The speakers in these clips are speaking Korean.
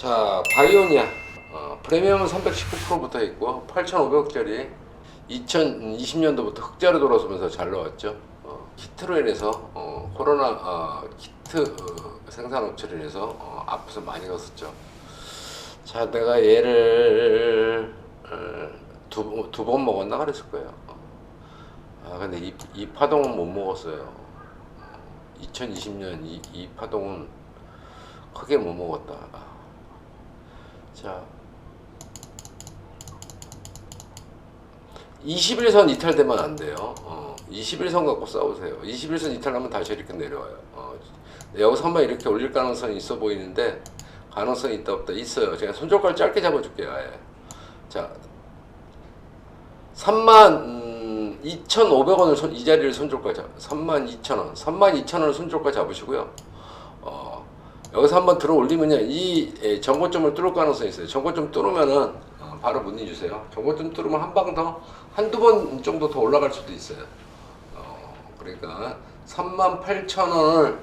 자, 바이오니아. 어, 프리미엄은 319%부터 있고 8,500억짜리 2020년도부터 흑자로 돌아서면서 잘 나왔죠. 어, 키트로 인해서 어, 코로나 어, 키트 어, 생산업체로 인해서 어, 앞에서 많이 갔었죠. 자, 내가 얘를 어, 두두 번 먹었나 그랬을 거예요. 아, 근데 이, 이 파동은 못 먹었어요. 2020년 이, 이 파동은 크게 못 먹었다. 자, 21선 이탈되면 안 돼요. 어, 21선 갖고 싸우세요. 21선 이탈하면 다시 이렇게 내려와요. 어, 여기서 한번 이렇게 올릴 가능성이 있어 보이는데 가능성이 있다 없다 있어요. 제가 손절가를 짧게 잡아줄게요. 아예. 자, 3만 음, 2,500원을 손, 이 자리를 손절가 잡, 3만 2,000원, 3만 2,000원을 손절가 잡으시고요. 어, 여기서 한번 들어 올리면요, 이 예, 정고점을 뚫을 가능성이 있어요. 정고점 뚫으면은 어, 바로 문의 주세요. 정고점 뚫으면 한 방 더, 한두 번 정도 더 올라갈 수도 있어요. 어, 그러니까 3만 8,000원을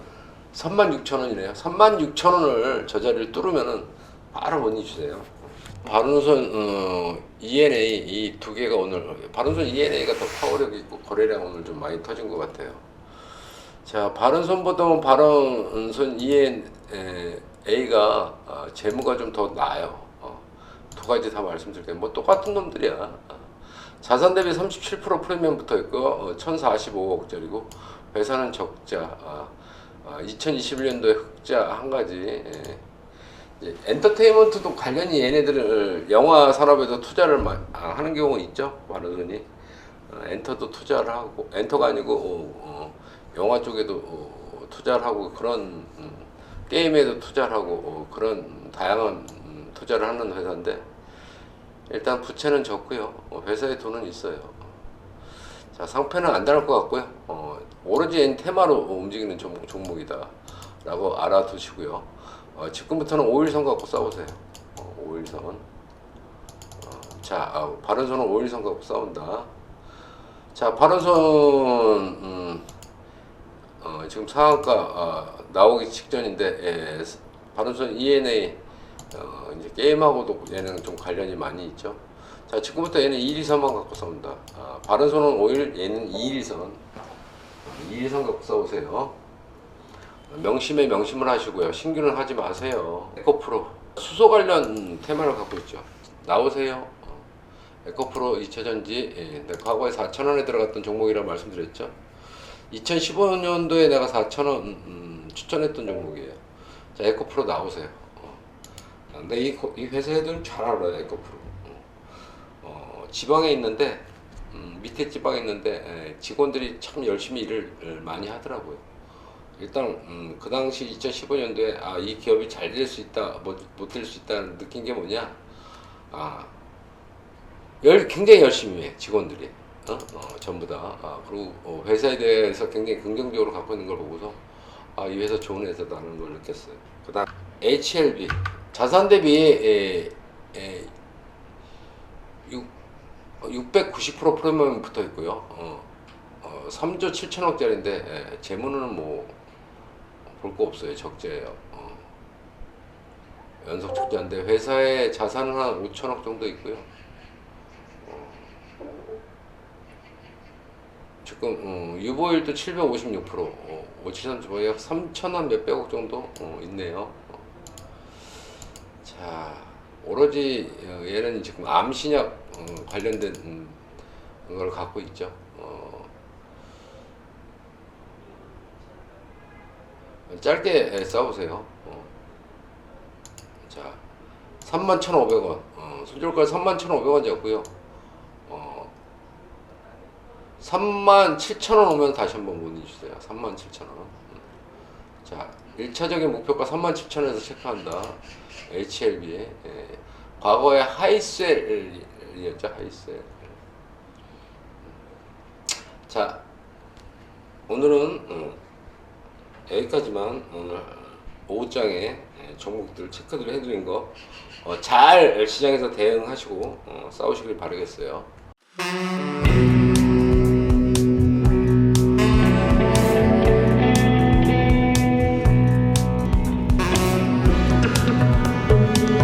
3만 6천원이네요. 3만 6천원을 저 자리를 뚫으면은 바로 문의 주세요. 바른손 어, ENA 이 두 개가 오늘 바른손 ENA가 더 파워력 있고 거래량 오늘 좀 많이 터진 것 같아요. 자 바른손보다는 바른손 ENA가 어, 재무가 좀 더 나아요. 어, 두 가지 다 말씀드릴게요. 뭐 똑같은 놈들이야. 어. 자산 대비 37% 프리미엄 붙어 있고 어, 1,045억짜리고 회사는 적자. 아, 아, 2021년도에 흑자 한 가지. 예. 엔터테인먼트도 관련이 얘네들을 영화 산업에도 투자를 마, 아, 하는 경우가 있죠. 바른손이 어, 엔터도 투자를 하고 엔터가 아니고 어, 어, 영화 쪽에도 어, 투자를 하고 그런 음, 게임에도 투자를 하고 어, 그런 다양한 음, 투자를 하는 회사인데 일단 부채는 적고요. 어, 회사에 돈은 있어요. 자 상패는 안 다를 것 같고요. 어, 오로지 엔 테마로 움직이는 종목, 종목 이다 라고 알아두시고요. 어, 지금부터는 5일선 갖고 싸우세요. 어, 5일선. 어, 자, 아, 바른손은 5일선 갖고 싸운다. 자, 바른손 음, 어, 지금 상한가 아, 나오기 직전인데 예, 바른손 ENA 어, 이제 게임하고도 얘는 좀 관련이 많이 있죠. 자, 지금부터 얘는 2, 2, 3만 갖고 싸운다. 아, 바른손은 5일, 얘는 2, 1선. 2, 1선 갖고 싸우세요. 명심에 명심을 하시고요. 신규는 하지 마세요. 에코프로 수소 관련 테마를 갖고 있죠. 나오세요. 어. 에코프로 2차전지 예, 네, 과거에 4천원에 들어갔던 종목이라고 말씀드렸죠. 2015년도에 내가 4천원 음, 추천했던 종목이에요. 자, 에코프로 나오세요. 어. 근데 이, 고- 이 회사 애들은 잘 알아요. 에코프로. 어. 어, 지방에 있는데 음, 밑에 지방에 있는데 예, 직원들이 참 열심히 일을 을 많이 하더라고요. 일단 음, 그 당시 2015년도에 아 이 기업이 잘 될 수 있다 못될 수 있다는 느낀 게 뭐냐 아 열, 굉장히 열심히 해 직원들이 어? 어, 전부 다 아, 그리고 어, 회사에 대해서 굉장히 긍정적으로 갖고 있는 걸 보고서 아 이 회사 좋은 회사다는 걸 느꼈어요 그다음 HLB 자산 대비 에, 에, 6, 690% 프리미엄 붙어 있고요 어, 어, 3조 7천억짜리인데 예, 재무는 뭐 볼 거 없어요 적재예요. 어. 연속 적자인데 회사의 자산은 한 5천억 정도 있고요. 어. 지금 어, 유보율도 756%, 어, 5천 주보에 3천원 몇백억 정도 어, 있네요. 어. 자 오로지 어, 얘는 지금 암신약 어, 관련된 음, 걸 갖고 있죠. 어, 짧게 싸우세요. 어. 자, 31,500원. 어, 손절가 31,500원 잡고요. 어, 37,000원 오면 다시 한번 문의 주세요. 37,000원. 자, 1차적인 목표가 37,000원에서 체크한다. HLB. 예. 과거에 하이셀이었죠, 하이셀. 자, 오늘은 어, 여기까지만 오늘 오후장에 예, 종목들 체크들 해드린 거 어, 잘 시장에서 대응하시고 어, 싸우시길 바라겠어요.